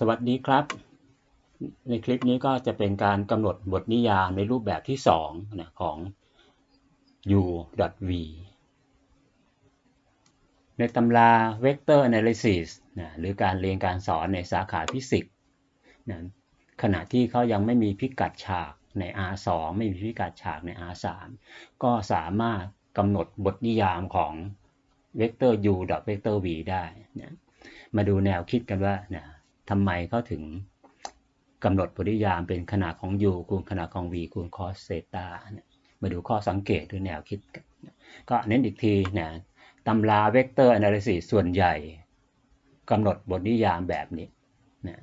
สวัสดีครับ ในคลิปนี้ก็จะเป็นการกำหนดบทนิยามในรูปแบบที่2นะของ u.v ในตำรา Vector Analysis นะหรือการเรียนการสอนในสาขาฟิสิกส์นะขณะที่เขายังไม่มีพิกัดฉากใน R2 ไม่มีพิกัดฉากใน R3 ก็สามารถกำหนดบทนิยามของ Vector u. Vector v ได้นะมาดูแนวคิดกันว่านะ ทำไมเขาถึงกำหนดบทนิยามเป็นขนาดของ u คูณขนาดของ v คูณ cos เซตามาดูข้อสังเกตหรือแนวคิดกันก็เน้นอีกทีนะตำรา Vector Analysis ส่วนใหญ่กำหนดบทนิยามแบบนี้นะ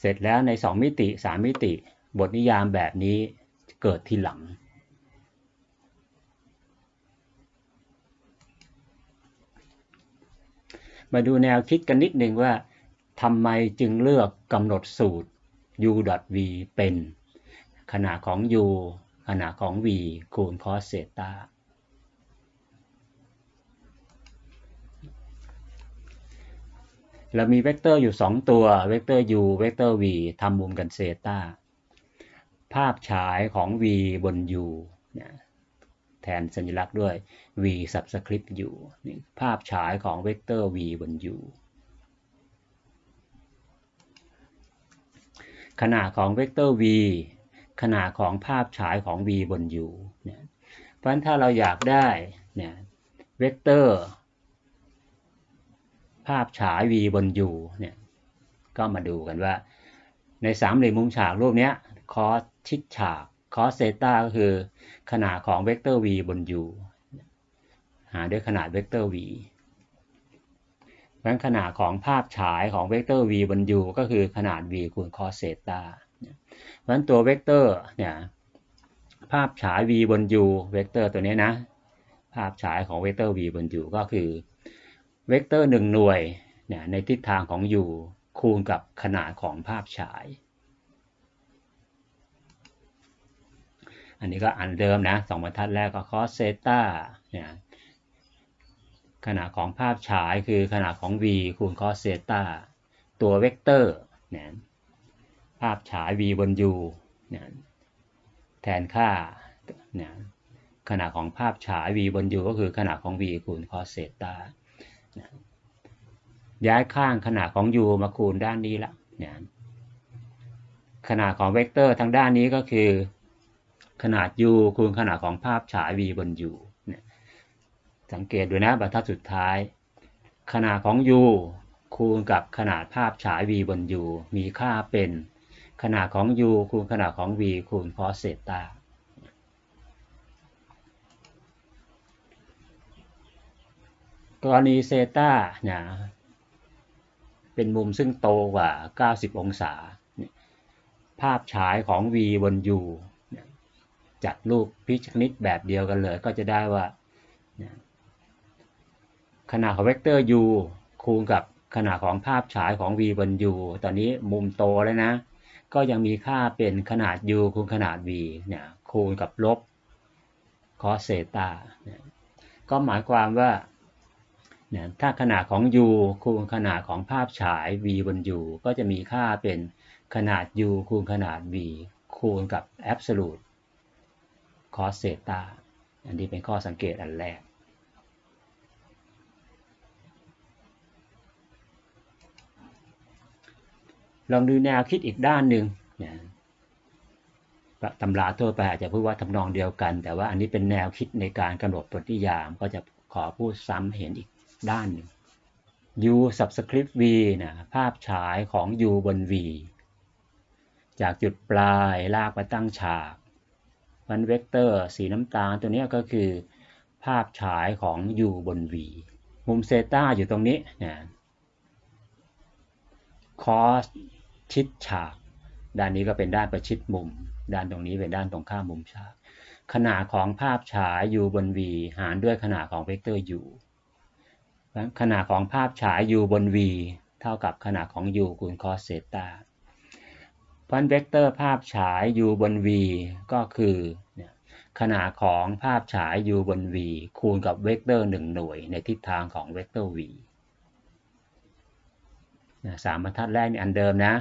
เสร็จแล้วใน 2 มิติ 3 มิติ บทนิยามแบบนี้เกิดทีหลัง มาดูแนวคิดกันนิดหนึ่งว่าทำไมจึงเลือกกำหนดสูตร u.v เป็น ขนาดของ u ขนาดของ v คูณ cos เซตาเรามีเวกเตอร์อยู่ 2 ตัว เวกเตอร์ u เวกเตอร์ v ทำมุมกันเซตาภาพฉายของ v บน u แทนสัญลักษณ์ด้วย v subscript u นี่ภาพฉายของเวกเตอร์ v บน u ขนาดของเวกเตอร์ v ขนาดของภาพฉายของ v บน u เนี่ยเพราะฉะนั้นถ้าเราอยากได้เนี่ยเวกเตอร์ ภาพฉาย v บน u เนี่ยก็มาดูกันว่าในสามเหลี่ยมมุมฉากรูปนี้คอสชิดฉาก คอสเซตาก็คือขนาดของเวกเตอร์ v บน u หาด้วยขนาดเวกเตอร์ v เพราะขนาดของภาพฉายของเวกเตอร์ v บน u ก็คือขนาด v คูณ cos เซตาเพราะฉะนั้นตัวเวกเตอร์เนี่ยภาพฉาย v บน u เวกเตอร์ตัวนี้นะ ภาพฉายของเวกเตอร์ v บน u ก็คือเวกเตอร์1หน่วยเนี่ยในทิศทางของ u คูณกับขนาดของภาพฉาย อันนี้ก็อันเดิมนะสองบรรทัดแรกก็ cos เซตาเนี่ยขนาดของภาพฉายคือขนาดของ v คูณ cos เซตาตัวเวกเตอร์เนี่ยภาพฉาย v บน u เนี่ยแทนค่าเนี่ยขนาดของภาพฉาย v บน u ก็คือขนาดของ v คูณ cos เซตาย้ายข้างขนาดของ u มาคูณด้านนี้ละเนี่ยขนาดของเวกเตอร์ทางด้านนี้ก็คือ ขนาด u คูณขนาดของภาพฉาย v บน u เนี่ยสังเกตดูนะบรรทัดสุดท้าย ขนาดของ u คูณกับขนาดภาพฉาย v บน u มีค่าเป็นขนาดของ u คูณขนาดของ v คูณ cos เซตากรณีเซตาเนี่ยเป็นมุมซึ่งโตกว่า 90 องศา ภาพฉายของ v บน u จัดรูปพิชนิดแบบเดียวกันเลย ก็จะได้ว่าขนาดของเวกเตอร์ u คูณกับขนาดของภาพฉายของ v บน u ตอนนี้มุมโตแล้วนะ ก็ยังมีค่าเป็นขนาด u คูณขนาด v เนี่ยคูณกับลบ cos เซตาก็หมายความว่าเนี่ยถ้าขนาดของ u คูณขนาดของภาพฉาย v บน u ก็จะมีค่าเป็นขนาด u คูณขนาด v คูณกับ absolute cos เซตาอันนี้เป็นข้อสังเกตอันแรก ลองดูแนวคิดอีกด้านหนึ่งนะตำราทั่วไปอาจจะพูดว่าทำนองเดียวกัน แต่ว่าอันนี้เป็นแนวคิดในการกำหนดปฏิยาม ก็จะขอพูดซ้ำเห็นอีกด้านหนึ่ง u subscript v นะภาพฉายของ u บน v จากจุดปลายลากไปตั้งฉาก มันเวกเตอร์สีน้ำตาลตัวนี้ก็คือภาพฉายของ u บน v มุมเซต้าอยู่ตรงนี้นะ cos ชิดฉาก ด้านนี้ก็เป็นด้านประชิดมุม ด้านตรงนี้เป็นด้านตรงข้ามมุมฉาก ขนาดของภาพฉาย u บน v หารด้วยขนาดของเวกเตอร์ u ขนาดของภาพฉาย u บน v เท่ากับขนาดของ u คูณ cos เซต้า พราะเวกเตอร์ภาพฉาย u บน v ก็คือขนาดของภาพฉาย u บน v คูณกับเวกเตอร์ 1 หน่วยในทิศทางของเวกเตอร์ v สามบรรทัดแรกนี่อันเดิมนะ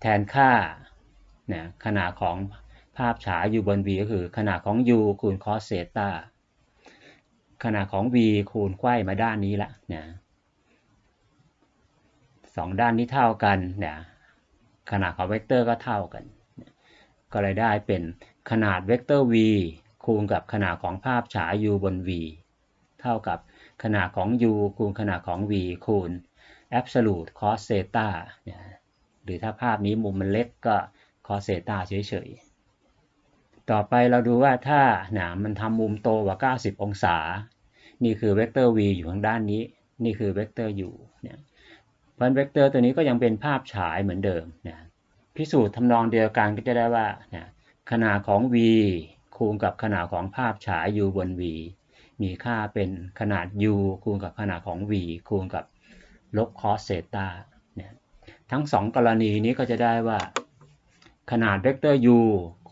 แทนค่าขนาดของภาพฉายอยู่บน v ก็คือขนาดของ u คูณ cos เซตาขนาดของ v คูณไขว้มาด้านนี้ละนะสองด้านนี้เท่ากันนะ ขนาดของเวกเตอร์ก็เท่ากัน ก็เลยได้เป็นขนาดเวกเตอร์ v คูณกับขนาดของภาพฉาย u บน v เท่ากับขนาดของ u คูณขนาดของ v คูณ absolute cos เซตาหรือถ้าภาพนี้มุมมันเล็กก็ cos เซตาเฉยๆ ต่อไปเราดูว่าถ้าหนามันทำมุมโตกว่า 90 องศา นี่คือเวกเตอร์ v อยู่ทางด้านนี้ นี่คือเวกเตอร์ u เนี่ย เพราะเวกเตอร์ตัวนี้ก็ยังเป็นภาพฉายเหมือนเดิมนะพิสูจน์ทำนองเดียวกันก็จะได้ว่านะขนาดของ v คูณกับขนาดของภาพฉาย u บน v มีค่าเป็นขนาด u คูณกับขนาดของ v คูณกับลบ cos เซตาเนี่ยทั้งสองกรณีนี้ก็จะได้ว่า ขนาดเวกเตอร์ u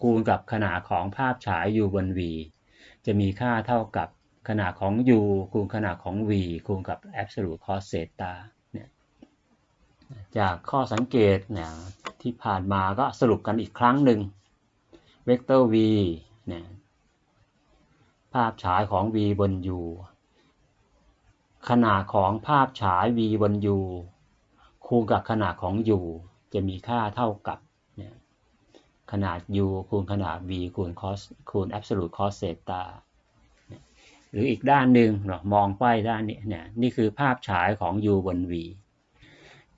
คูณกับขนาดของภาพฉาย u บน v จะมีค่าเท่ากับขนาดของ u คูณขนาดของ v คูณกับ absolute cos เซตา จากข้อสังเกตเนี่ยที่ผ่านมาก็สรุปกันอีกครั้งหนึ่งเวกเตอร์ v เนี่ยภาพฉายของ v บน u ขนาดของภาพฉาย v บน u คูณกับขนาดของ u จะมีค่าเท่ากับเนี่ยขนาด u คูณขนาด v คูณ cos คูณ absolute cos เซตาหรืออีกด้านหนึ่งเนาะมองไปด้านนี้เนี่ยนี่คือภาพฉายของ u บน v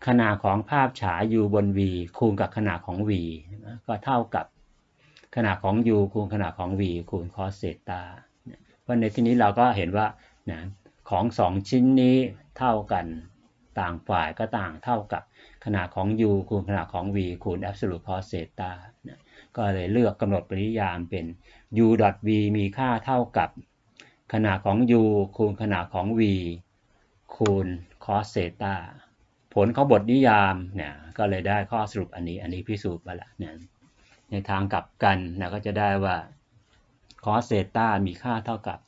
ขนาดของภาพฉาย u บน v คูณกับขนาดของ v ก็เท่ากับขนาดของ u คูณขนาดของ v คูณ cos เซตาเพราะในที่นี้เราก็เห็นว่านะของสองชิ้นนี้เท่ากันต่างฝ่ายก็ต่างเท่ากับขนาดของ u คูณขนาดของ v คูณ absolute cos เซตาก็เลยเลือกกำหนดปริยามเป็น u v มีค่าเท่ากับขนาดของ u คูณขนาดของ v คูณ cos เซตา ผลของบทนิยามเนี่ยก็เลยได้ข้อสรุปอันนี้ อันนี้พิสูจน์มาล้วเนี่ยในทางกลับกันนะก็จะได้ว่า cos เซตามีค่าเท่ากับ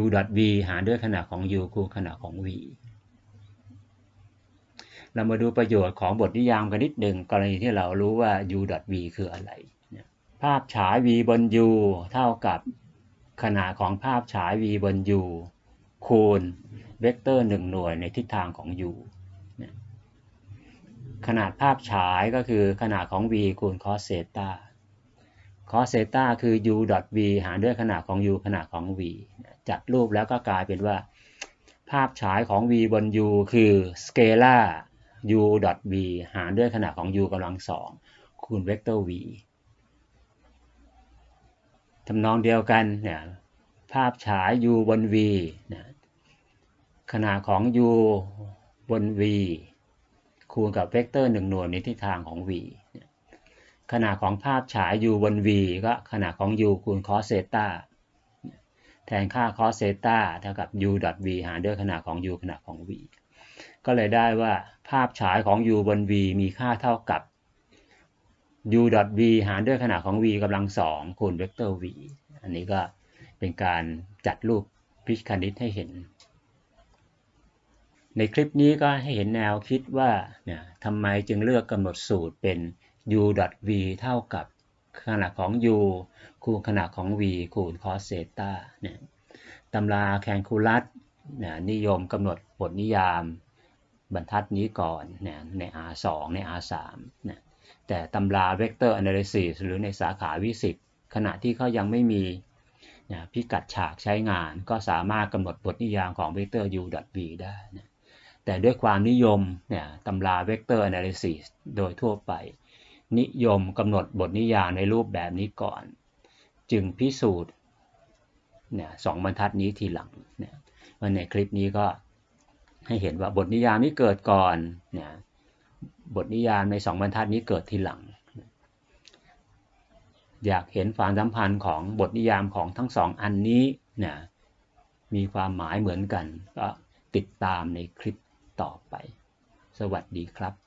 u v หารด้วยขนาดของ u คูณขนาดของ v เรามาดูประโยชน์ของบทนิยามกันนิดหนึ่งกรณีที่เรารู้ว่า u v คืออะไร ภาพฉาย v บน u เท่ากับขนาดของภาพฉาย v บน u คูณเวกเตอร์1หน่วยในทิศทางของ u ขนาดภาพฉายก็คือขนาดของ v คูณ cos เซตา cos เซตาคือ u v หารด้วยขนาดของ u ขนาดของ v จัดรูปแล้วก็กลายเป็นว่า ภาพฉายของ v บน u คือสเกลา u v หารด้วยขนาดของ u กำลังสองคูณเวกเตอร์ v ทำนองเดียวกันเนี่ยภาพฉาย u บน v นะขนาดของ u บน v คูณกับเวกเตอร์หนึ่งหน่วยในทิศทางของ v ขนาดของภาพฉาย u บน v ก็ขนาดของ u คูณ cos เซตาแทนค่า cos เซตาเท่ากับ u v หารด้วยขนาดของ u ขนาดของ v ก็เลยได้ว่าภาพฉายของ u บน v มีค่าเท่ากับ u v หารด้วยขนาดของ v กำลังสองคูณเวกเตอร์ v อันนี้ก็เป็นการจัดรูปพิชคณิตให้เห็น ในคลิปนี้ก็ให้เห็นแนวคิดว่าเนี่ยทำไมจึงเลือกกำหนดสูตรเป็น u v เท่ากับขนาดของ u คูณขนาดของ v คูณ cos เซตาเนี่ยตำราแคนคูลัสเนี่ยนิยมกำหนดบทนิยามบรรทัดนี้ก่อนเนี่ยใน R2 ใน R3 เนี่ยแต่ตำรา Vector Analysis หรือในสาขาวิสิตขณะที่เขายังไม่มีนะพิกัดฉากใช้งานก็สามารถกำหนดบทนิยามของ Vector U v ได้นะ แต่ด้วยความนิยมเนี่ยตำรา Vector Analysis โดยทั่วไป นิยมกำหนดบทนิยามในรูปแบบนี้ก่อน จึงพิสูจน์เนี่ยสองบรรทัดนี้ทีหลังเนี่ยวันในคลิปนี้ก็ให้เห็นว่าบทนิยามนี้เกิดก่อนเนี่ยบทนิยามในสองบรรทัดนี้เกิดทีหลัง อยากเห็นความสัมพันธ์ของบทนิยามของทั้งสองอันนี้เนี่ยมีความหมายเหมือนกันก็ติดตามในคลิป ต่อไป สวัสดีครับ